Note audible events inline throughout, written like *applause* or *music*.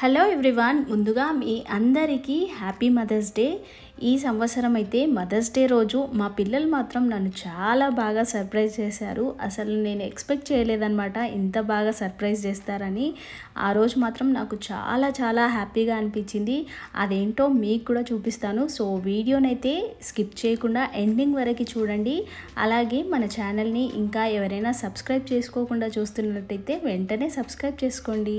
Hello everyone ముందుగా మీ అందరికీ happy mother's day. ఈ సంవత్సరం అయితే మదర్స్ డే రోజు మా పిల్లలు మాత్రం నన్ను చాలా బాగా సర్ప్రైజ్ చేశారు. అసలు నేను ఎక్స్పెక్ట్ చేయలేదన్నమాట ఇంత బాగా సర్ప్రైజ్ చేస్తారని. ఆ రోజు మాత్రం నాకు చాలా చాలా హ్యాపీగా అనిపించింది. అదేంటో మీకు కూడా చూపిస్తాను. సో వీడియోనైతే స్కిప్ చేయకుండా ఎండింగ్ వరకు చూడండి. అలాగే మన ఛానల్ని ఇంకా ఎవరైనా సబ్స్క్రైబ్ చేసుకోకుండా చూస్తున్నట్టయితే వెంటనే సబ్స్క్రైబ్ చేసుకోండి.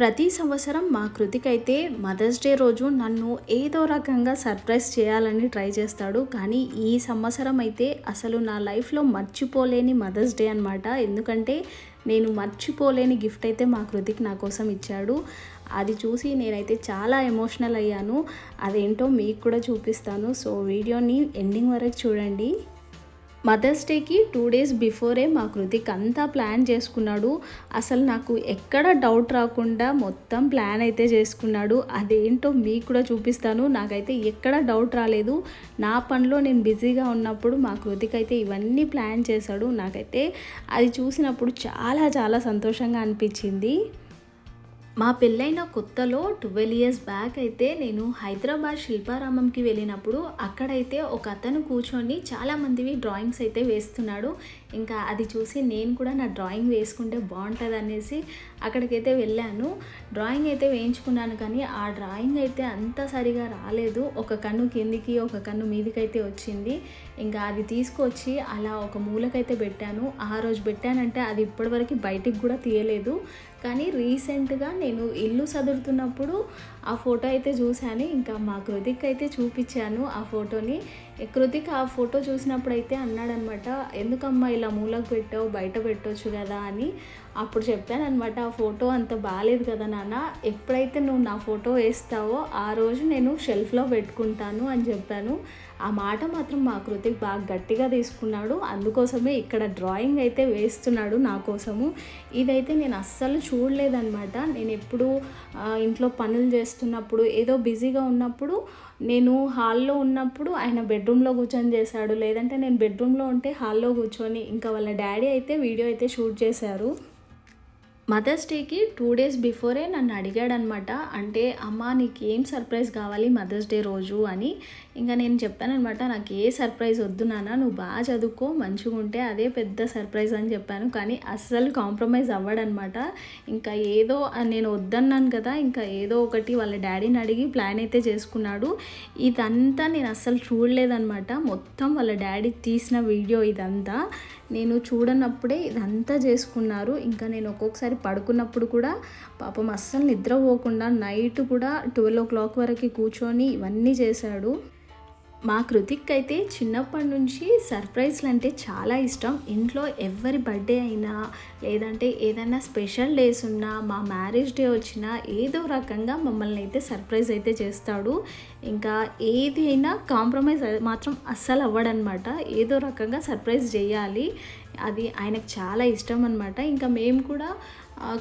ప్రతి సంవత్సరం మా కృతికైతే మదర్స్ డే రోజు నన్ను ఏదో రకంగా సర్ప్రైజ్ చేయాలని ట్రై చేస్తాడు. కానీ ఈ సంవత్సరం అయితే అసలు నా లైఫ్లో మర్చిపోలేని మదర్స్ డే అనమాట ఎందుకంటే నేను మర్చిపోలేని గిఫ్ట్ అయితే మా కృతిక్ నా కోసం ఇచ్చాడు. అది చూసి నేనైతే చాలా ఎమోషనల్ అయ్యాను. అదేంటో మీకు కూడా చూపిస్తాను. సో వీడియోని ఎండింగ్ వరకు చూడండి. మదర్స్ డేకి టూ డేస్ బిఫోరే మా కృతిక్ అంతా ప్లాన్ చేసుకున్నాడు. అసలు నాకు ఎక్కడ డౌట్ రాకుండా మొత్తం ప్లాన్ అయితే చేసుకున్నాడు. అదేంటో మీకు కూడా చూపిస్తాను. నాకైతే ఎక్కడ డౌట్ రాలేదు. నా పనిలో నేను బిజీగా ఉన్నప్పుడు మా కృతిక్ అయితే ఇవన్నీ ప్లాన్ చేశాడు. నాకైతే అది చూసినప్పుడు చాలా చాలా సంతోషంగా అనిపించింది. మా పెళ్ళైన కొత్తలో ట్వెల్వ్ ఇయర్స్ బ్యాక్ అయితే నేను హైదరాబాద్ శిల్పారామంకి వెళ్ళినప్పుడు అక్కడైతే ఒక అతను కూర్చొని చాలామందివి డ్రాయింగ్స్ అయితే వేస్తున్నాడు. ఇంకా అది చూసి నేను కూడా నా డ్రాయింగ్ వేసుకుంటే బాగుంటుంది అనేసి అక్కడికైతే వెళ్ళాను. డ్రాయింగ్ అయితే వేయించుకున్నాను కానీ ఆ డ్రాయింగ్ అయితే అంత సరిగా రాలేదు. ఒక కన్ను కిందికి ఒక కన్ను మీదికైతే వచ్చింది. ఇంకా అది తీసుకొచ్చి అలా ఒక మూలకైతే పెట్టాను. ఆ రోజు పెట్టానంటే అది ఇప్పటివరకు బయటికి కూడా తీయలేదు. కానీ రీసెంట్గా నేను ఇల్లు చదువుతున్నప్పుడు ఆ ఫోటో అయితే చూశాను. ఇంకా మా కృతిక్ అయితే చూపించాను ఆ ఫోటోని. కృతిక్ ఆ ఫోటో చూసినప్పుడు అయితే అన్నాడనమాట ఎందుకమ్మా ఇలా మూలకు పెట్టావు బయట పెట్టవచ్చు కదా అని. అప్పుడు చెప్పాను అనమాట ఆ ఫోటో అంత బాగాలేదు కదా నాన్న ఎప్పుడైతే నువ్వు నా ఫోటో వేస్తావో ఆ రోజు నేను షెల్ఫ్లో పెట్టుకుంటాను అని చెప్పాను. ఆ మాట మాత్రం మా కృతిక్ బాగా గట్టిగా తీసుకున్నాడు. అందుకోసమే ఇక్కడ డ్రాయింగ్ అయితే వేస్తున్నాడు నా కోసము. ఇదైతే నేను అస్సలు చూడలేదన్నమాట. నేను ఎప్పుడు ఇంట్లో పనులు చేస్తున్నప్పుడు ఏదో బిజీగా ఉన్నప్పుడు నేను హాల్లో ఉన్నప్పుడు ఆయన బెడ్రూమ్లో కూర్చొని చేశాడు. లేదంటే నేను బెడ్రూమ్లో ఉంటే హాల్లో కూర్చొని ఇంకా వాళ్ళ డాడీ అయితే వీడియో అయితే షూట్ చేశారు. మదర్స్ డేకి టూ డేస్ బిఫోరే నన్ను అడిగాడనమాట అంటే అమ్మ నీకు ఏం సర్ప్రైజ్ కావాలి మదర్స్ డే రోజు? అని. ఇంకా నేను చెప్పానమాట నాకు ఏ సర్ప్రైజ్ వద్దు నాన్న నువ్వు బాగా చదువుకో మంచిగా ఉంటే అదే పెద్ద సర్ప్రైజ్ అని చెప్పాను. కానీ అస్సలు కాంప్రమైజ్ అవ్వడనమాట ఇంకా ఏదో నేను వద్దన్నాను కదా ఇంకా ఏదో ఒకటి వాళ్ళ డాడీని అడిగి ప్లాన్ అయితే చేసుకున్నాడు. ఇదంతా నేను అస్సలు చూడలేదనమాట మొత్తం వాళ్ళ డాడీ తీసిన వీడియో ఇదంతా. నేను చూడనప్పుడే ఇదంతా చేసుకున్నారు. ఇంకా నేను ఒక్కొక్కసారి పడుకున్నప్పుడు కూడా పాపం అస్సలు నిద్రపోకుండా నైట్ కూడా ట్వెల్వ్ ఓ క్లాక్ వరకు కూర్చొని ఇవన్నీ చేశాడు. మా కృతిక్ అయితే చిన్నప్పటి నుంచి సర్ప్రైజ్లు అంటే చాలా ఇష్టం. ఇంట్లో ఎవరి బర్త్డే అయినా లేదంటే ఏదైనా స్పెషల్ డేస్ ఉన్నా మా మ్యారేజ్ డే వచ్చినా ఏదో రకంగా మమ్మల్ని అయితే సర్ప్రైజ్ అయితే చేస్తాడు. ఇంకా ఏది అయినా కాంప్రమైజ్ మాత్రం అస్సలు అవ్వడనమాట. ఏదో రకంగా సర్ప్రైజ్ చేయాలి. అది ఆయనకు చాలా ఇష్టం అనమాట ఇంకా మేము కూడా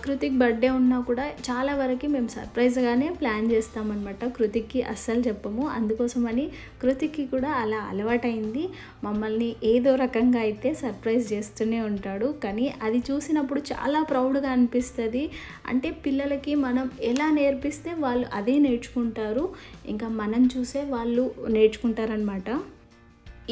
కృతిక్ బర్త్డే ఉన్నా కూడా చాలా వరకు మేము సర్ప్రైజ్గానే ప్లాన్ చేస్తామన్నమాట. కృతిక్కి అస్సలు చెప్పము. అందుకోసమని కృతిక్కి కూడా అలా అలవాటైంది. మమ్మల్ని ఏదో రకంగా అయితే సర్ప్రైజ్ చేస్తూనే ఉంటాడు. కానీ అది చూసినప్పుడు చాలా ప్రౌడ్గా అనిపిస్తుంది. అంటే పిల్లలకి మనం ఎలా నేర్పిస్తే వాళ్ళు అదే నేర్చుకుంటారు. ఇంకా మనం చూసే వాళ్ళు నేర్చుకుంటారనమాట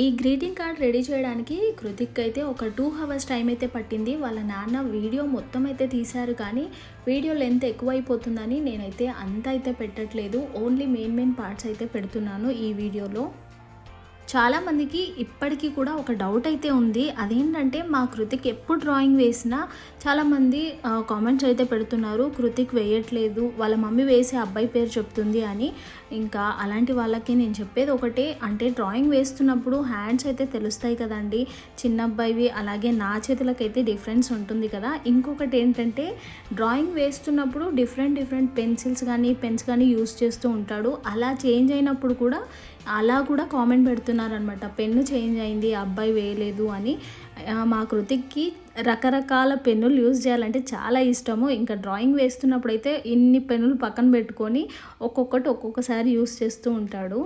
ఈ గ్రీటింగ్ కార్డ్ రెడీ చేయడానికి కృతిక్ అయితే ఒక టూ అవర్స్ టైం అయితే పట్టింది. వాళ్ళ నాన్న వీడియో మొత్తం అయితే తీశారు కానీ వీడియో లెంత్ ఎక్కువైపోతుందని నేనైతే అంత అయితే పెట్టట్లేదు. ఓన్లీ మెయిన్ మెయిన్ పార్ట్స్ అయితే పెడుతున్నాను ఈ వీడియోలో. చాలామందికి ఇప్పటికీ కూడా ఒక డౌట్ అయితే ఉంది. అదేంటంటే మా కృతిక్ ఎప్పుడు డ్రాయింగ్ వేసినా చాలామంది కామెంట్స్ అయితే పెడుతున్నారు. కృతిక్ వేయట్లేదు వాళ్ళ మమ్మీ వేసే అబ్బాయి పేరు చెప్తుంది అని. ఇంకా అలాంటి వాళ్ళకి నేను చెప్పేది ఒకటే అంటే డ్రాయింగ్ వేస్తున్నప్పుడు హ్యాండ్స్ అయితే తెలుస్తాయి కదండి. చిన్న అబ్బాయివి అలాగే నా చేతులకైతే డిఫరెన్స్ ఉంటుంది కదా. ఇంకొకటి ఏంటంటే డ్రాయింగ్ వేస్తున్నప్పుడు డిఫరెంట్ డిఫరెంట్ పెన్సిల్స్ కానీ పెన్స్ కానీ యూస్ చేస్తూ ఉంటాడు. అలా చేంజ్ అయినప్పుడు కూడా అలా కూడా కామెంట్ పెడుతున్నారనమాట పెన్ను చేంజ్ అయింది అబ్బాయి వేయలేదు అని. మా కృతిక్కి రకరకాల పెన్నులు యూజ్ చేయాలంటే చాలా ఇష్టము. ఇంకా డ్రాయింగ్ వేస్తున్నప్పుడు అయితే ఇన్ని పెన్నులు పక్కన పెట్టుకొని ఒక్కొక్కటి ఒక్కొక్కసారి యూస్ చేస్తూ ఉంటాడు.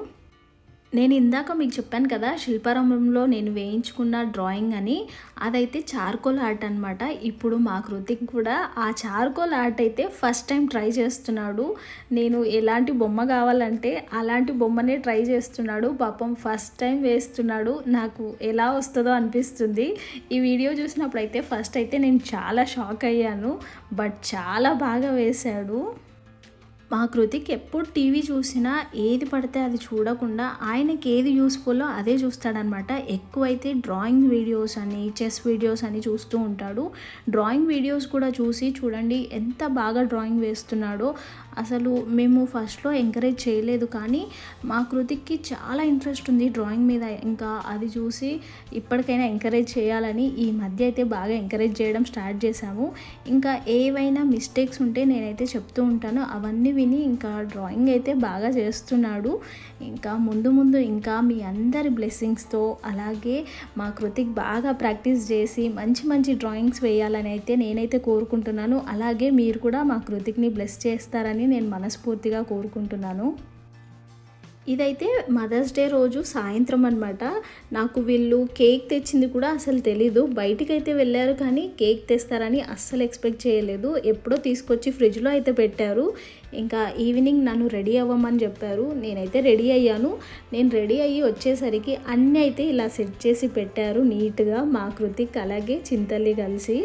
నేను ఇందాక మీకు చెప్పాను కదా శిల్పారంభంలో నేను వేయించుకున్న డ్రాయింగ్ అని అదైతే చార్కోల్ ఆర్ట్ అనమాట ఇప్పుడు మా కృతిక్ కూడా ఆ చార్కోల్ ఆర్ట్ అయితే ఫస్ట్ టైం ట్రై చేస్తున్నాడు. నేను ఎలాంటి బొమ్మ కావాలంటే అలాంటి బొమ్మనే ట్రై చేస్తున్నాడు. పాపం ఫస్ట్ టైం వేస్తున్నాడు. నాకు ఎలా వస్తుందో అనిపిస్తుంది. ఈ వీడియో చూసినప్పుడు అయితే ఫస్ట్ అయితే నేను చాలా షాక్ అయ్యాను. బట్ చాలా బాగా వేశాడు. మా కృతిక్ ఎప్పుడు టీవీ చూసినా ఏది పడితే అది చూడకుండా ఆయనకి ఏది యూస్ఫుల్లో అదే చూస్తాడనమాట. ఎక్కువైతే డ్రాయింగ్ వీడియోస్ అని చెస్ వీడియోస్ అని చూస్తూ ఉంటాడు. డ్రాయింగ్ వీడియోస్ కూడా చూసి చూడండి ఎంత బాగా డ్రాయింగ్ వేస్తున్నాడో. అసలు మేము ఫస్ట్లో ఎంకరేజ్ చేయలేదు కానీ మా కృతిక్కి చాలా ఇంట్రెస్ట్ ఉంది డ్రాయింగ్ మీద. ఇంకా అది చూసి ఇప్పటికైనా ఎంకరేజ్ చేయాలని ఈ మధ్య అయితే బాగా ఎంకరేజ్ చేయడం స్టార్ట్ చేశాము. ఇంకా ఏవైనా మిస్టేక్స్ ఉంటే నేనైతే చెప్తూ ఉంటాను. అవన్నీ విని ఇంకా డ్రాయింగ్ అయితే బాగా చేస్తున్నాడు. ఇంకా ముందు ముందు ఇంకా మీ అందరి బ్లెస్సింగ్స్తో అలాగే మా కృతిక్ బాగా ప్రాక్టీస్ చేసి మంచి మంచి డ్రాయింగ్స్ వేయాలని అయితే నేనైతే కోరుకుంటున్నాను. అలాగే మీరు కూడా మా కృతిక్ని బ్లెస్ చేస్తారని నేను మనస్ఫూర్తిగా కోరుకుంటున్నాను. ఇదైతే మదర్స్ డే రోజు సాయంత్రం అనమాట నాకు వీళ్ళు కేక్ తెచ్చింది కూడా అసలు తెలీదు. బయటికి అయితే వెళ్ళారు కానీ కేక్ తెస్తారని అస్సలు ఎక్స్పెక్ట్ చేయలేదు. ఎప్పుడో తీసుకొచ్చి ఫ్రిడ్జ్లో అయితే పెట్టారు. ఇంకా ఈవినింగ్ నన్ను రెడీ అవ్వమని చెప్పారు. నేనైతే రెడీ అయ్యాను. నేను రెడీ అయ్యి వచ్చేసరికి అన్నీ అయితే ఇలా సెట్ చేసి పెట్టారు నీట్గా మా కృతిక్ అలాగే చింతల్లి కలిసి.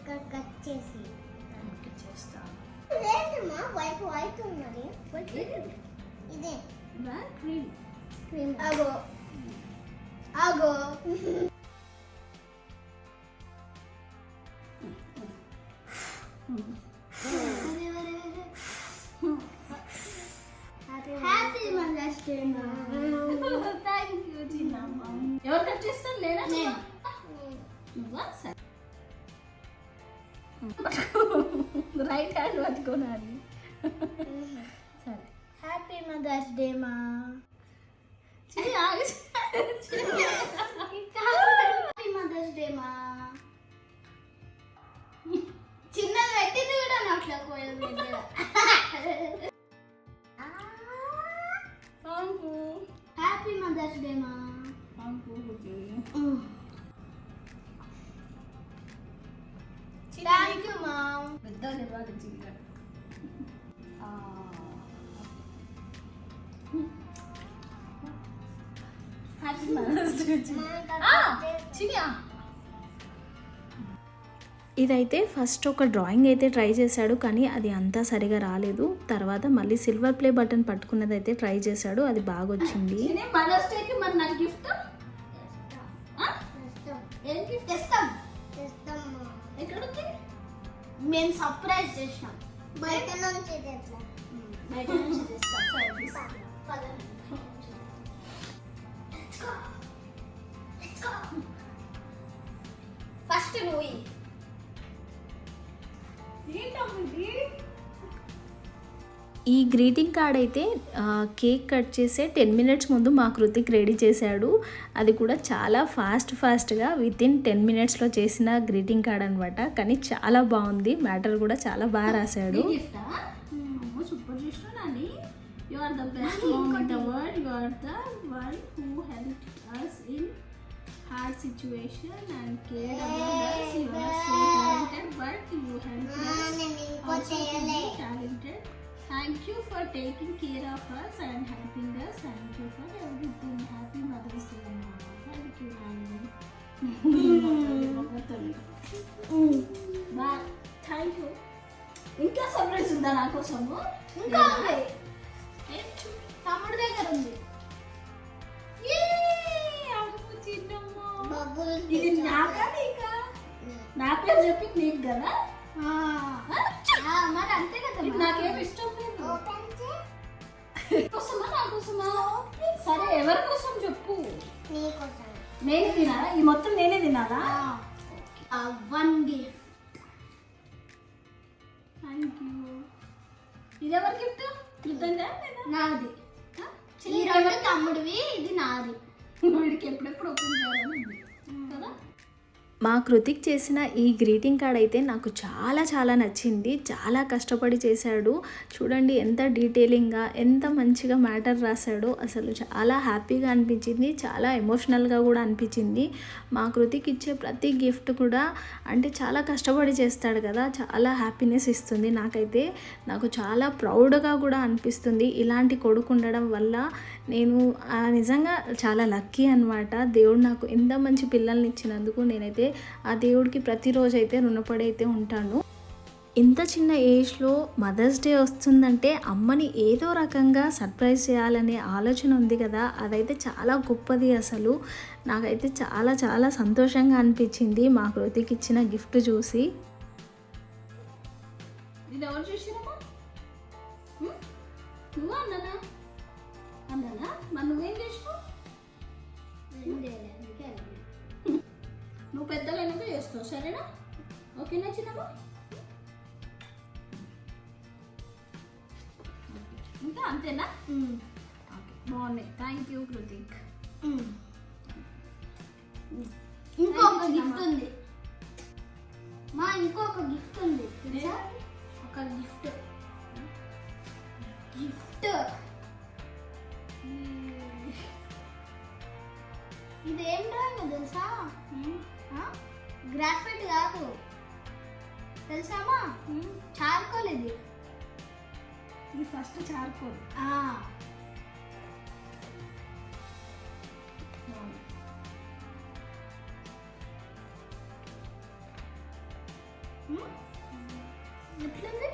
ఇక్కడ కట్ చేసి. లేదమ్మా వైట్ వైట్ ఉన్నది. ఇదే. క్రీమ్. ఆగో ఆగో happy mother's day thank you చిన్నమ్మ. ఎవరు కట్ చేస్తారు? లేదా నేను. *laughs* రైట్ హ్యాండ్ పట్టుకోనాలి. సరే. హ్యాపీ మదర్స్ డే మా హ్యాపీ మదర్స్ డే మా చిన్నది పెట్టింది కూడా నోట్లో పోయేది హ్యాపీ మదర్స్ డే మా ఇదైతే ఫస్ట్ ఒక డ్రాయింగ్ అయితే ట్రై చేశాడు కానీ అది అంతా సరిగా రాలేదు. తర్వాత మళ్ళీ సిల్వర్ ప్లే బటన్ పట్టుకున్నది అయితే ట్రై చేశాడు అది బాగా వచ్చింది మేము సర్ప్రైజ్ చేసినాం. బయట నుంచి తెచ్చా. బయట నుంచి ఫస్ట్ నువ్వు ఈ గ్రీటింగ్ కార్డ్ అయితే కేక్ కట్ చేసే టెన్ మినిట్స్ ముందు మా కృతిక్ రెడీ చేశాడు. అది కూడా చాలా ఫాస్ట్ ఫాస్ట్గా విత్ ఇన్ టెన్ మినిట్స్లో చేసిన గ్రీటింగ్ కార్డ్ అనమాట కానీ చాలా బాగుంది. మ్యాటర్ కూడా చాలా బాగా రాశాడు. గిఫ్టా అమ్మో సూపర్ చేసినా Nani you are the best mom in the world you are the one who help us in hard situation and cared about us you are so talented but you helped us also చేయలే talented thank you for taking care of us and helping us thank you for everything happy mother's day Amma. thank you Nani thank you ఇంకా surprise ఉందా నా కోసము ఇంకా చూ- తమ్ముడు దగ్గర ఉంది ఇది నాకా నీకా? నా పేరు చెప్పి నీకు కదా? మరి అంతే కదా ఇది నాకేం ఇష్టం లేదు. కోసమా నా కోసమా సరే ఎవరి కోసం చెప్పు. నేనే తినాలా? ఈ మొత్తం నేనే తినాలా? One gift. థ్యాంక్ యూ ఇది ఎవరి గిఫ్ట్? కృతంగా నాది. ఈ రెండు తమ్ముడివి ఇది నాది. వీడికి ఎప్పుడెప్పుడు ఓపెన్ చేయాలని ఉంది కదా మా కృతిక్ చేసిన ఈ గ్రీటింగ్ కార్డ్ అయితే నాకు చాలా చాలా నచ్చింది. చాలా కష్టపడి చేశాడు. చూడండి ఎంత డీటెయిలింగ్గా ఎంత మంచిగా మ్యాటర్ రాశాడో అసలు చాలా హ్యాపీగా అనిపించింది. చాలా ఎమోషనల్గా కూడా అనిపించింది. మా కృతిక్ ఇచ్చే ప్రతి గిఫ్ట్ కూడా అంటే చాలా కష్టపడి చేస్తాడు కదా చాలా హ్యాపీనెస్ ఇస్తుంది నాకైతే. నాకు చాలా ప్రౌడ్గా కూడా అనిపిస్తుంది ఇలాంటి కొడుకు ఉండడం వల్ల. నేను ఆ, నిజంగా చాలా లక్కీ అనమాట దేవుడు నాకు ఎంత మంచి పిల్లల్ని ఇచ్చినందుకు నేనైతే ఆ దేవుడికి ప్రతిరోజు అయితే రుణపడైతే ఉంటాను. ఇంత చిన్న ఏజ్లో మదర్స్ డే వస్తుందంటే అమ్మని ఏదో రకంగా సర్ప్రైజ్ చేయాలనే ఆలోచన ఉంది కదా. అదైతే చాలా గొప్పది అసలు. నాకైతే చాలా చాలా సంతోషంగా అనిపించింది మా కృతికి ఇచ్చిన గిఫ్ట్ చూసి. నువ్వు అన్నదా అన్నదా మరి నువ్వేం చేసినావు? నువ్వు పెద్దలైనాక చేస్తావు సరేనా? ఓకేనా చిన్నమ్మా ఇంకా అంతేనా? ఓకే బాగున్నాయి థ్యాంక్ యూ కృతిక్. ఇంకొక గిఫ్ట్ ఉంది. మా ఇంకొక గిఫ్ట్ ఉంది తెలుసా? ఒక గిఫ్ట్ గిఫ్ట్ ఇది డ్రాయింగ్ తెలుసా? గ్రాఫైట్ కాదు. తెలుసామా? చార్కోల్ ఇది. ఇది ఫస్ట్ చార్కోల్ ఎట్లుంది?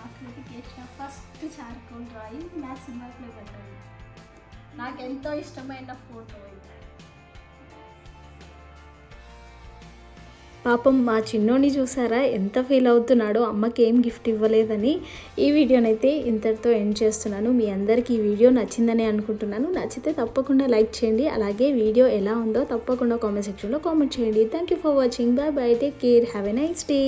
ఆకృతికి వేసిన ఫస్ట్ చార్కోల్ డ్రాయింగ్ నా సినిమాలో పెట్టండి. నాకు ఎంతో ఇష్టమైన ఫోటో ఇది. పాపం మా చిన్నోని చూసారా? ఎంత ఫీల్ అవుతున్నాడో అమ్మకి ఏం గిఫ్ట్ ఇవ్వలేదని ఈ వీడియోనైతే ఇంతటితో ఎండ్ చేస్తున్నాను. మీ అందరికీ ఈ వీడియో నచ్చిందని అనుకుంటున్నాను. నచ్చితే తప్పకుండా లైక్ చేయండి. అలాగే వీడియో ఎలా ఉందో తప్పకుండా కామెంట్ సెక్షన్లో కామెంట్ చేయండి. Thank you for watching bye bye take care have a nice day